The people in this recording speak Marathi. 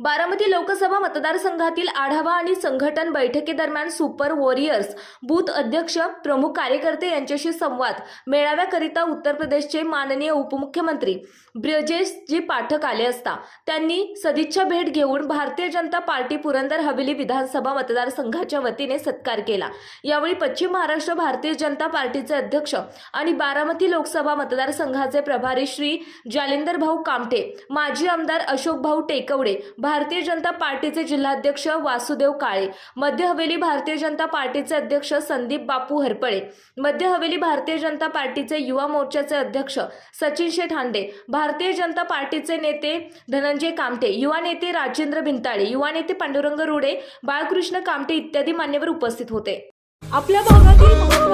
बारामती लोकसभा मतदारसंघातील आढावा आणि संघटन बैठकीदरम्यान सुपर वॉरियर्स बूथ अध्यक्ष प्रमुख कार्यकर्ते यांच्याशी संवाद मेळाव्याकरिता उत्तर प्रदेशचे माननीय उपमुख्यमंत्री ब्रजेशजी पाठक आले असता त्यांनी सदिच्छा भेट घेऊन भारतीय जनता पार्टी पुरंदर हवेली विधानसभा मतदारसंघाच्या वतीने सत्कार केला. यावेळी पश्चिम महाराष्ट्र भारतीय जनता पार्टीचे अध्यक्ष आणि बारामती लोकसभा मतदारसंघाचे प्रभारी श्री जालिंदर भाऊ कामठे माजी आमदार अशोक भाऊ टेकवडे भारतीय जनता पार्टीचे जिल्हाध्यक्ष वासुदेव काळे मध्य हवेली भारतीय जनता पार्टीचे अध्यक्ष संदीप बापू हरपळे मध्य हवेली भारतीय जनता पार्टीचे युवा मोर्चाचे अध्यक्ष सचिन शेठांडे भारतीय जनता पार्टीचे नेते धनंजय कामटे युवा नेते राजेंद्र भिंताळे युवा नेते पांडुरंग रुडे बाळकृष्ण कामटे इत्यादी मान्यवर उपस्थित होते. आपल्या भागातील